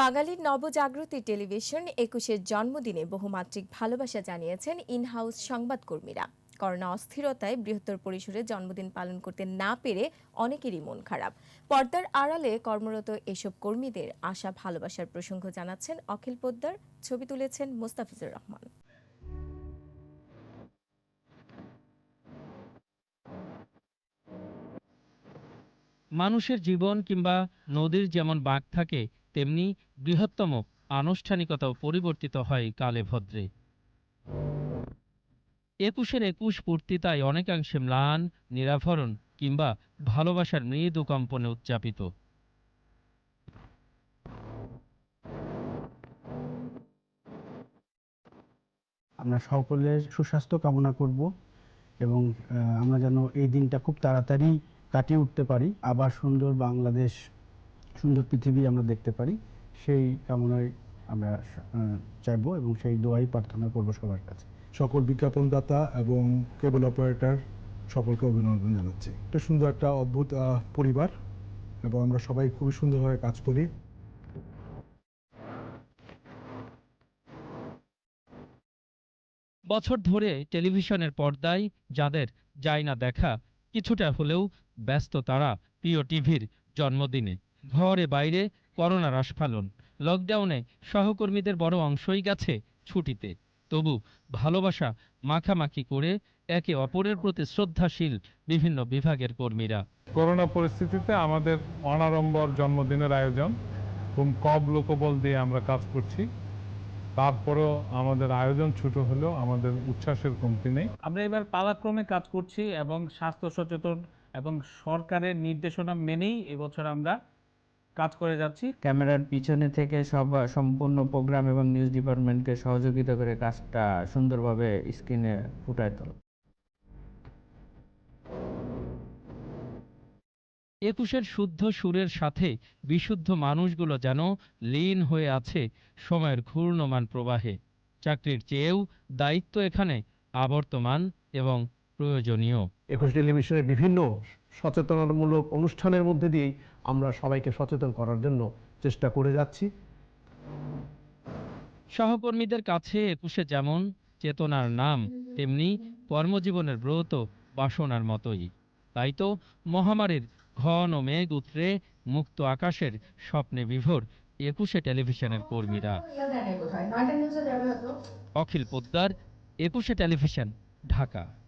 বাঙালির নবজাগৃতি টেলিভিশন একুশের জন্মদিনে বহুমাত্রিক ভালোবাসা জানিয়েছেন ইনহাউস সংবাদকর্মীরা। করোনা অস্থিরতায় বৃহত্তর পরিসরে জন্মদিন পালন করতে না পেরে অনেকেরই মন খারাপ। পর্দার আড়ালে কর্মরত এসব কর্মীদের আশা ভালোবাসার প্রসঙ্গ জানাচ্ছেন অখিল পোদ্দার। ছবি তুলেছেন মোস্তাফিজুর রহমান। মানুষের জীবন কিংবা নদীর যেমন বাঁক থাকে তেমনি বৃহত্তম আনুষ্ঠানিকতাও পরিবর্তিত হয় কালে ভদ্রে একুশের একুশ পূর্তিতায় অনেকাংশে ম্লান, নিরাভরণ কিংবা ভালোবাসার মৃদু কম্পনে উদযাপিত। আমরা সকলের সুস্বাস্থ্য কামনা করব এবং আমরা যেন এই দিনটা খুব তাড়াতাড়ি কাটিয়ে উঠতে পারি। আবার সুন্দর বাংলাদেশ সুন্দর পৃথিবী আমরা দেখতে পারি সেই কামনায় আমরা চাইব এবং সেই দোয়াই প্রার্থনা করব সবার কাছে। সকল বিজ্ঞাপনদাতা এবং কেবল অপারেটর সকলকে অভিনন্দন জানাচ্ছি। একটা সুন্দর একটা অদ্ভুত পরিবার এবং আমরা সবাই খুবই সুন্দরভাবে কাজ করি। বছর ধরে টেলিভিশনের পর্দায় যাদের যায় না দেখা কিছুটা হলেও ব্যস্ত তারা প্রিয় টিভির জন্মদিনে। ঘরে বাইরে করোনার আস্ফালন লকডাউনে সহকর্মীদের বড় অংশই গেছে ছুটিতে। তবু ভালোবাসা মাখামাখি করে একে অপরের প্রতি শ্রদ্ধাশীল বিভিন্ন বিভাগের কর্মীরা। করোনা পরিস্থিতিতে আমাদের অনাড়ম্বর জন্মদিনের আয়োজন খুব কম লোকবল দিয়ে আমরা কাজ করছি। তারপরেও আমাদের আয়োজন ছোট হলেও আমাদের উচ্ছ্বাসের কমতি নেই। আমরা এবার পালাক্রমে কাজ করছি এবং স্বাস্থ্য সচেতন এবং সরকারের নির্দেশনা মেনেই এবছর আমরা কাজ করে যাচ্ছি। ক্যামেরার পিছনে থেকে সব সম্পূর্ণ প্রোগ্রাম এবং নিউজ ডিপার্টমেন্টকে সহযোগিতা করে কাজটা সুন্দরভাবে স্ক্রিনে ফুটায় তোলা। একুশের শুদ্ধ সুরের সাথে বিশুদ্ধ মানুষগুলো যেন লীন হয়ে আছে সময়ের ঘূর্ণমান প্রবাহে। চাকরির চেয়েও দায়িত্ব এখানে আবর্তমান এবং প্রয়োজনীয়। একুশ টেলিভিশনের বিভিন্ন সচেতনতামূলক অনুষ্ঠানের মধ্যে দিয়েই আমরা সবাইকে সচেতন করার জন্য চেষ্টা করে যাচ্ছি। সহকর্মীদের কাছে একুশে যেমন চেতনার নাম তেমনি কর্মজীবনের ব্রত বাসনার মতোই। তাই তো মহামারীর ঘন মেঘ উতরে মুক্ত আকাশের স্বপ্নে বিভোর একুশে টেলিভিশনের কর্মীরা। অখিল পোদ্দার একুশে টেলিভিশন ঢাকা।